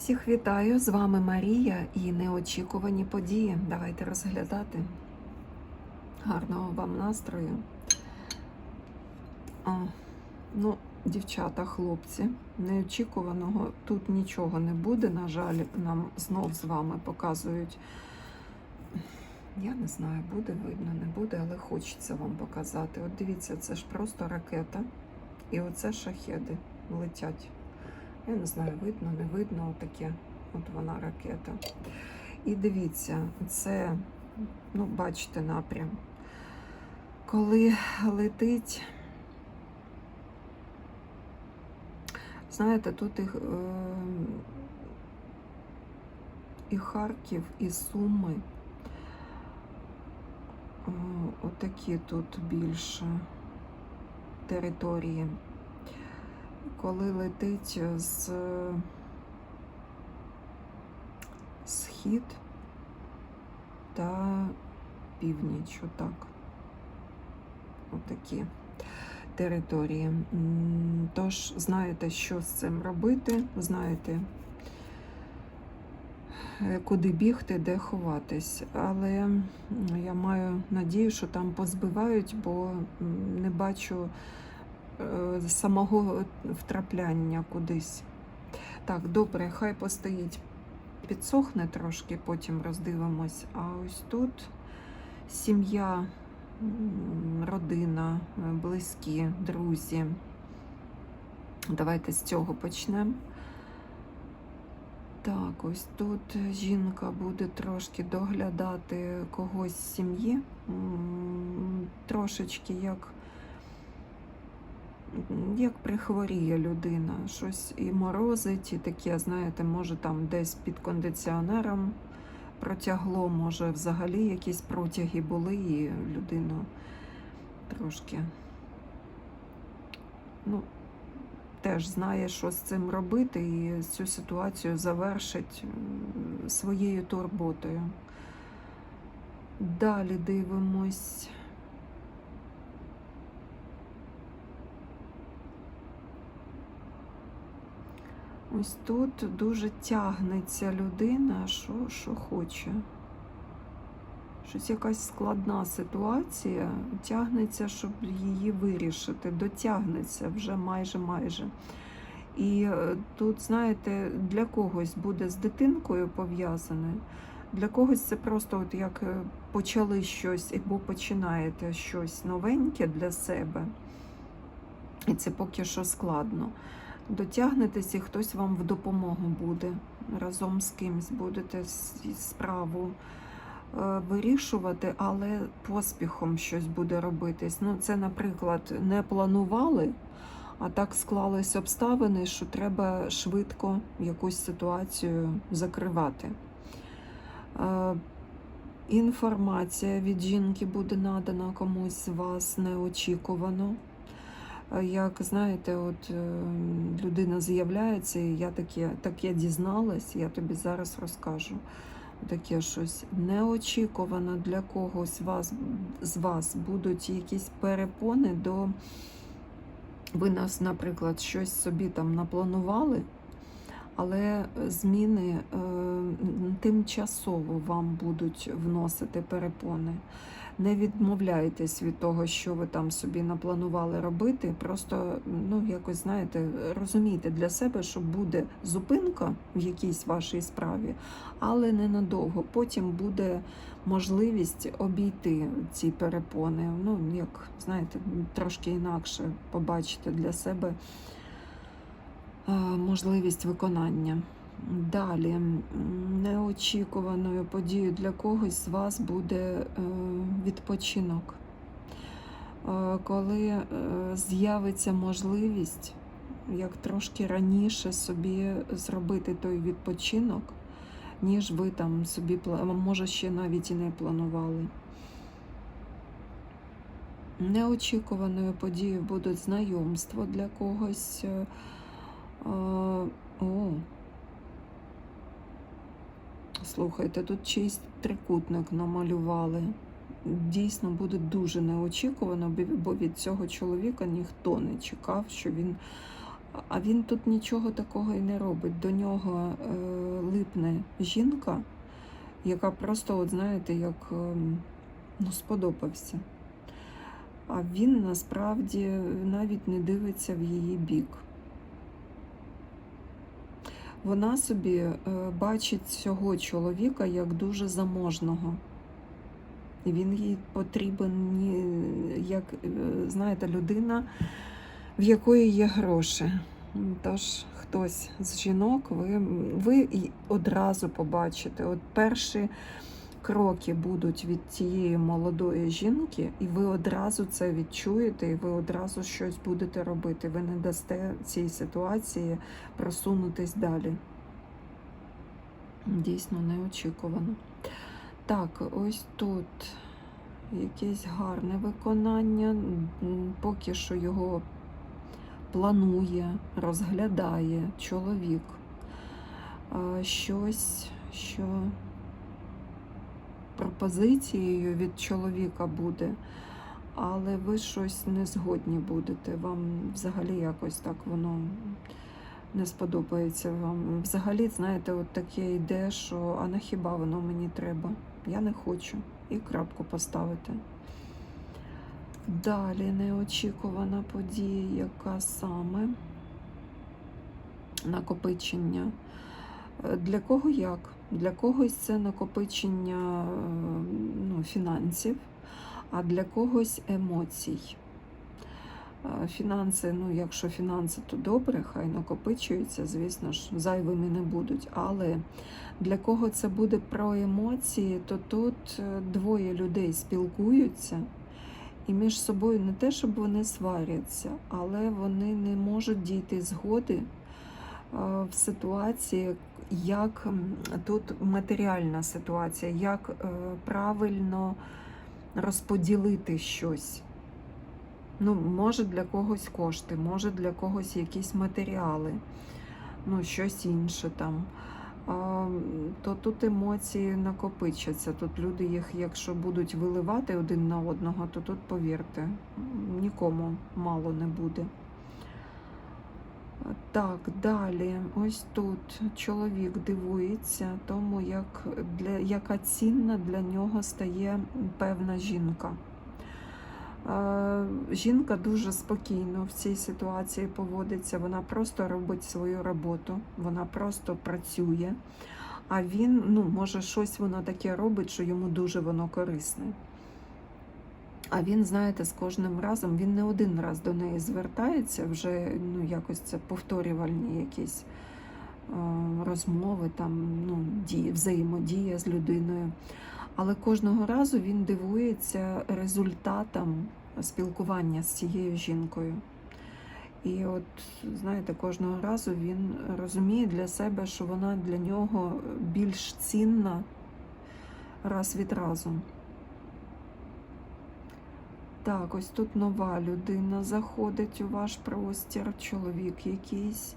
Всіх вітаю! З вами Марія і неочікувані події. Давайте розглядати. Гарного вам настрою. О, ну, дівчата, хлопці, неочікуваного тут нічого не буде. На жаль, нам знов з вами показують. Я не знаю, буде видно, не буде, але хочеться вам показати. От дивіться, це ж просто ракета. І оце шахеди летять. Я не знаю, видно, не видно таке. От вона ракета. І дивіться, це, ну, бачите, напрям. Коли летить, знаєте, тут і, е, і Харків, і Суми. Е, Отакі тут більше території коли летить з схід та північ, отак. Отакі території. Тож знаєте, що з цим робити, знаєте, е, куди бігти, де ховатись. Але я маю надію, що там позбивають, бо не бачу е, самого втрапляння кудись. Так, добре, хай постоїть, підсохне трошки, потім роздивимось. А ось тут сім'я, родина, е, близькі, друзі. Давайте з цього почнемо. Так, ось тут жінка буде трошки доглядати когось з сім'ї, трошечки як як прихворіє людина, щось і морозить, і таке, знаєте, може там десь під кондиціонером протягло, може взагалі якісь протяги були, і людину трошки ну, теж знає, що з цим робити, і цю ситуацію завершить своєю турботою. Далі дивимось. Ось тут дуже тягнеться людина, що, що хоче. Щось якась складна ситуація, тягнеться, щоб її вирішити, дотягнеться вже майже майже. І е, тут, знаєте, для когось буде з дитинкою пов'язане, для когось це просто от як е, почали щось або починаєте щось новеньке для себе. І це поки що складно дотягнетесь, і хтось вам в допомогу буде. Разом з кимсь будете справу е, вирішувати, але поспіхом щось буде робитись. Ну, це, наприклад, не планували, а так склались обставини, що треба швидко якусь ситуацію закривати. Е, Інформація від жінки буде надана комусь з вас неочікувано. Як знаєте, от е, людина з'являється, і я таке, так я дізналась, я тобі зараз розкажу. Таке щось неочікувано для когось вас, з вас будуть якісь перепони до. Ви нас, наприклад, щось собі там напланували, але зміни е, тимчасово вам будуть вносити перепони. Не відмовляйтесь від того, що ви там собі напланували робити. Просто ну якось знаєте, розумійте для себе, що буде зупинка в якійсь вашій справі, але ненадовго. Потім буде можливість обійти ці перепони. Ну, як знаєте, трошки інакше побачити для себе е, можливість виконання. Далі неочікуваною подією для когось з вас буде е, відпочинок. Е, Коли е, з'явиться можливість, як трошки раніше собі зробити той відпочинок, ніж ви там собі може ще навіть і не планували. Неочікуваною подією будуть знайомства для когось. О, Слухайте, тут чийсь трикутник намалювали. Дійсно буде дуже неочікувано, бо від цього чоловіка ніхто не чекав, що він А він тут нічого такого і не робить. До нього е, липне жінка, яка просто, от знаєте, як ем, ну, сподобався. А він насправді навіть не дивиться в її бік. Вона собі е, бачить цього чоловіка як дуже заможного. Він їй потрібен як, е, знаєте, людина, в якої є гроші. Тож хтось з жінок, ви, ви одразу побачите, от перші кроки будуть від цієї молодої жінки, і ви одразу це відчуєте, і ви одразу щось будете робити. Ви не дасте цій ситуації просунутись далі. Дійсно неочікувано. Так, ось тут якесь гарне виконання. Поки що його планує, розглядає чоловік. Щось, що пропозицією від чоловіка буде, але ви щось не згодні будете. Вам взагалі якось так воно не сподобається вам. Взагалі, знаєте, от таке йде, що а на хіба воно мені треба? Я не хочу. І крапку поставити. Далі неочікувана подія, яка саме накопичення. Е, Для кого як? Для когось це накопичення е, ну, фінансів, а для когось емоцій. Е, Фінанси, ну, якщо фінанси, то добре, хай накопичуються, звісно ж, зайвими не будуть. Але для кого це буде про емоції, то тут е, двоє людей спілкуються, і між собою не те, щоб вони сваряться, але вони не можуть дійти згоди в ситуації, як тут матеріальна ситуація, як е, правильно розподілити щось. Ну, може для когось кошти, може для когось якісь матеріали, ну, щось інше там. То тут емоції накопичаться. Тут люди їх, якщо будуть виливати один на одного, то тут, повірте, нікому мало не буде. Так, далі, ось тут чоловік дивується тому, як для, яка цінна для нього стає певна жінка. Е, Жінка дуже спокійно в цій ситуації поводиться, вона просто робить свою роботу, вона просто працює, а він, ну, може, щось воно таке робить, що йому дуже воно корисне. А він, знаєте, з кожним разом, він не один раз до неї звертається, вже ну, якось це повторювальні якісь е, розмови, там, ну, дії, взаємодія з людиною. Але кожного разу він дивується результатам спілкування з цією жінкою. І от, знаєте, кожного разу він розуміє для себе, що вона для нього більш цінна раз від разу. Так, ось тут нова людина заходить у ваш простір, чоловік якийсь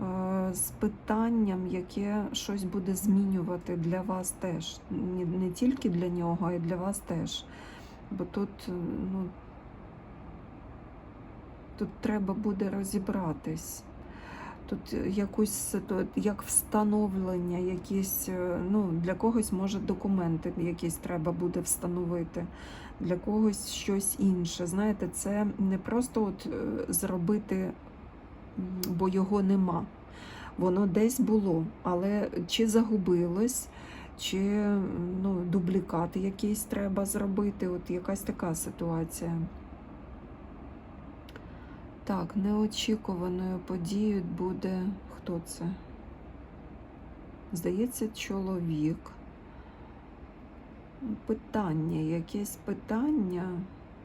е, з питанням, яке щось буде змінювати для вас теж. Не, тільки для нього, а й для вас теж. Бо тут, е, ну, тут треба буде розібратись. Тут якусь як встановлення, якісь, е, ну, для когось може документи якісь треба буде встановити, для когось щось інше. Знаєте, це не просто от е, зробити, бо його нема. Воно десь було, але чи загубилось, чи ну, дублікат якийсь треба зробити. От якась така ситуація. Так, неочікуваною подією буде хто це? Здається, чоловік. Питання, якесь питання,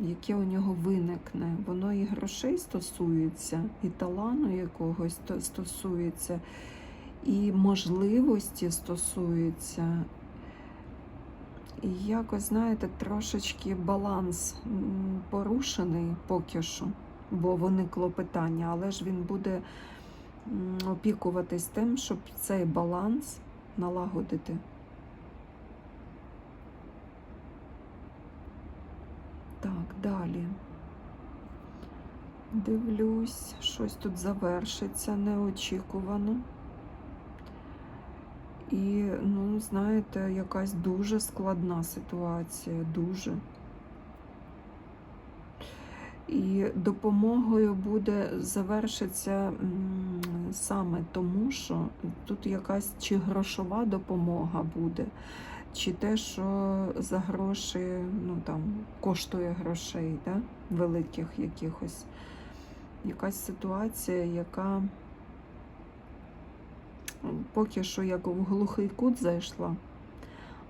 яке у нього виникне, воно і грошей стосується, і талану якогось стосується, і можливості стосується. І якось, знаєте, трошечки баланс порушений поки що, бо виникло питання, але ж він буде опікуватись тим, щоб цей баланс налагодити. Так, далі. Дивлюсь, щось тут завершиться неочікувано. І, ну, знаєте, якась дуже складна ситуація, дуже. І допомогою буде завершиться саме тому, що тут якась чи грошова допомога буде, чи те, що за гроші ну, там, коштує грошей, да? великих якихось. Якась ситуація, яка поки що як в глухий кут зайшла,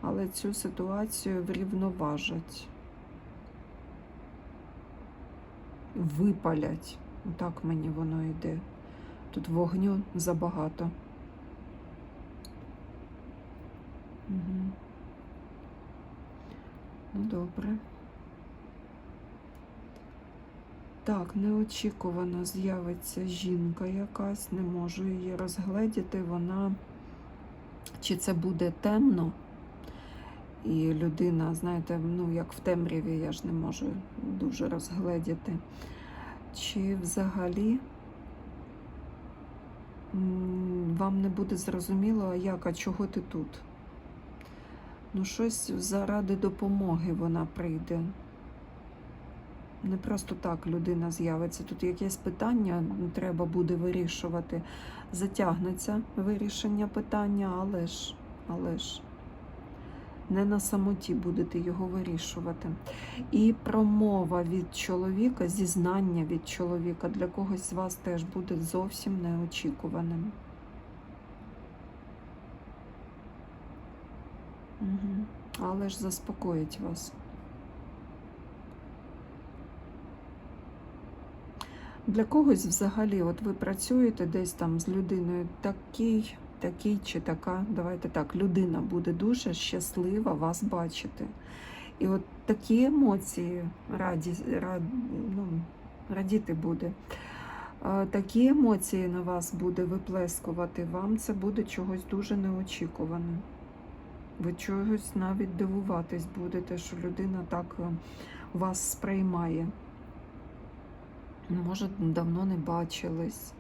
але цю ситуацію врівноважать. Випалять. Так мені воно йде. Тут вогню забагато. Угу. Ну, добре. Так, неочікувано з'явиться жінка якась, не можу її розгледіти. Вона чи це буде темно, і людина, знаєте, ну як в темряві я ж не можу дуже розгледіти. Чи взагалі вам не буде зрозуміло, а як, а чого ти тут? Ну, щось заради допомоги вона прийде. Не просто так людина з'явиться. Тут якесь питання треба буде вирішувати. Затягнеться вирішення питання, але ж, але ж не на самоті будете його вирішувати. І промова від чоловіка, зізнання від чоловіка для когось з вас теж буде зовсім неочікуваним. Угу. Але ж заспокоїть вас. Для когось взагалі, от ви працюєте десь там з людиною, такий, такий чи така, давайте так, людина буде дуже щаслива вас бачити. І от такі емоції раді, рад, ну, радіти буде. Такі емоції на вас буде виплескувати, вам це буде чогось дуже неочікуваним. Ви чогось навіть дивуватись будете, що людина так е, вас сприймає. Може, давно не бачились.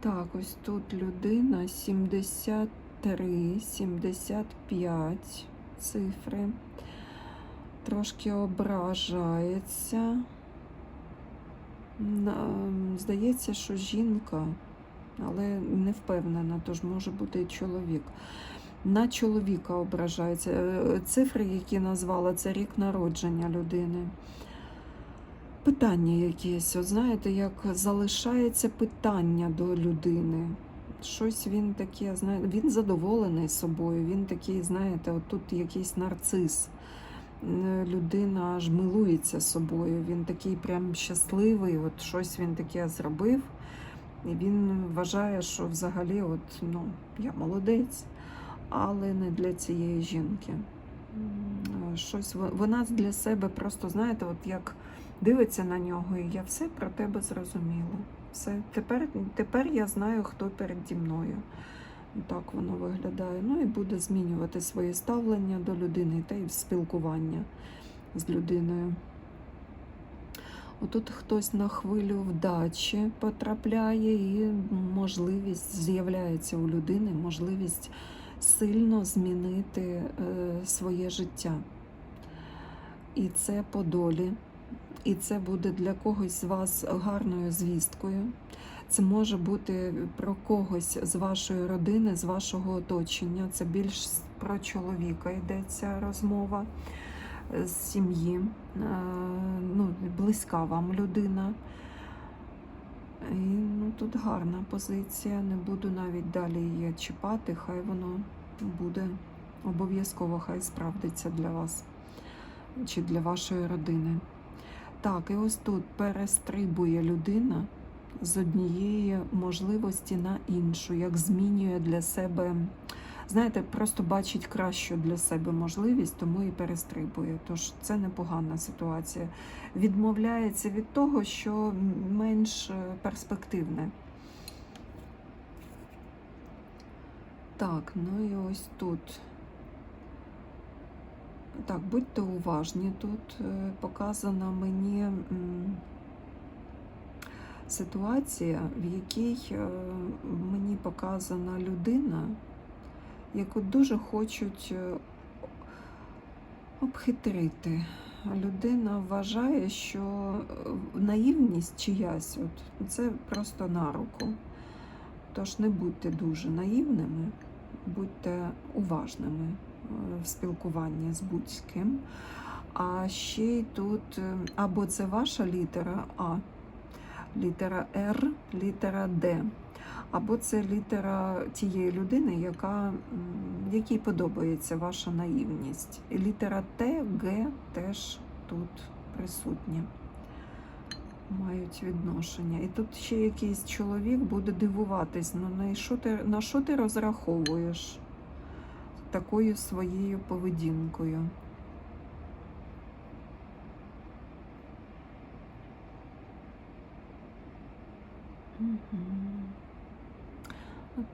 Так, ось тут людина 73, 75 цифри. Трошки ображається. Здається, що жінка але не впевнена, тож може бути і чоловік. На чоловіка ображається. Е, цифри, які назвала, це рік народження людини. Питання якесь, от знаєте, як залишається питання до людини. Щось він таке, знає, він задоволений собою, він такий, знаєте, от тут якийсь нарцис. Людина аж милується собою, він такий прям щасливий, от щось він таке зробив. І він вважає, що взагалі от, ну, я молодець, але не для цієї жінки. Щось Вона для себе просто, знаєте, от як дивиться на нього, і я все про тебе зрозуміла. Все. Тепер, Тепер я знаю, хто переді мною. Так воно виглядає. Ну і буде змінювати своє ставлення до людини та й спілкування з людиною. Отут хтось на хвилю вдачі потрапляє, і можливість з'являється у людини, можливість сильно змінити е, своє життя. І це по долі. І це буде для когось з вас гарною звісткою. Це може бути про когось з вашої родини, з вашого оточення. Це більш про чоловіка йдеться розмова з сім'ї, е, ну, близька вам людина. І ну, Тут гарна позиція, не буду навіть далі її чіпати, хай воно буде обов'язково, хай справдиться для вас чи для вашої родини. Так, і ось тут перестрибує людина з однієї можливості на іншу, як змінює для себе знаєте, просто бачить кращу для себе можливість, тому і перестрибує. Тож це непогана ситуація. Відмовляється від того, що менш е, перспективне. Так, ну і ось тут. Так, будьте уважні. Тут е, показана мені ситуація, в якій е, мені показана людина, яку дуже хочуть е, обхитрити. Людина вважає, що наївність чиясь, от, це просто на руку. Тож не будьте дуже наївними, будьте уважними в спілкуванні з будь-ким. А ще й тут е, або це ваша літера А, літера Р, літера Д, або це літера тієї людини, яка, якій подобається ваша наївність. І літера Т, Г теж тут присутні мають відношення. І тут ще якийсь чоловік буде дивуватись, ну на що ти, на що ти розраховуєш такою своєю поведінкою.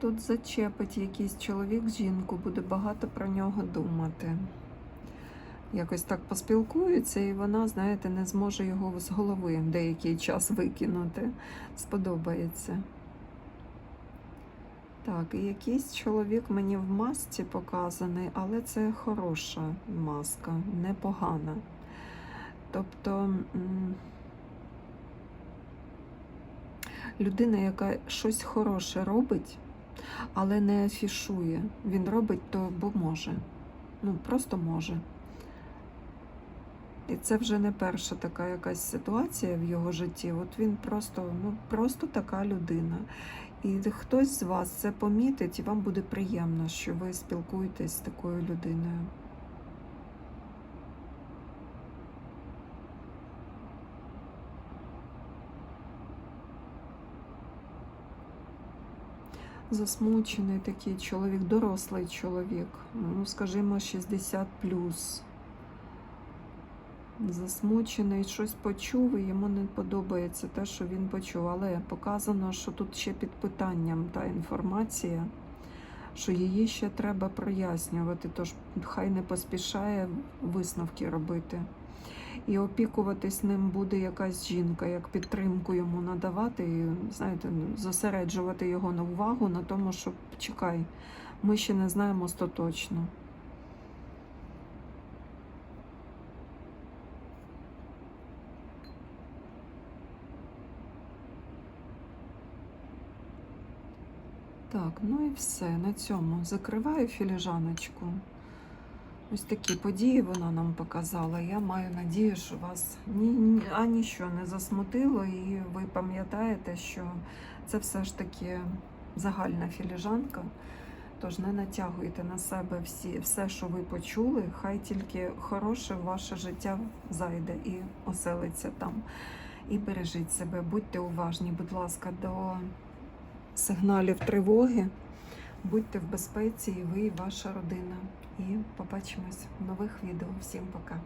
Тут зачепить якийсь чоловік жінку, буде багато про нього думати. Якось так поспілкуються, і вона, знаєте, не зможе його з голови деякий час викинути. Сподобається. Так, і якийсь чоловік мені в масці показаний, але це хороша маска, непогана. Тобто людина, яка щось хороше робить, але не афішує. Він робить то, бо може. Ну, просто може. І це вже не перша така якась ситуація в його житті. От він просто, ну, просто така людина. І хтось з вас це помітить, і вам буде приємно, що ви спілкуєтесь з такою людиною. Засмучений такий чоловік, дорослий чоловік, ну, скажімо, 60 плюс. Засмучений, щось почув, і йому не подобається те, що він почув. Але показано, що тут ще під питанням та інформація, що її ще треба прояснювати, тож хай не поспішає висновки робити. І опікуватись ним буде якась жінка, як підтримку йому надавати, і, знаєте, зосереджувати його на увагу на тому, що чекай, ми ще не знаємо остаточно. Так, ну і все. На цьому закриваю філіжаночку. Ось такі події вона нам показала. Я маю надію, що вас ні, ні, а ніщо не засмутило, і ви пам'ятаєте, що це все ж таки загальна філіжанка. Тож не натягуйте на себе всі, все, що ви почули, хай тільки хороше ваше життя зайде і оселиться там. І бережіть себе, будьте уважні, будь ласка, до сигналів тривоги. Будьте в безпеці, і ви, і ваша родина. І побачимось в нових відео. Всім пока.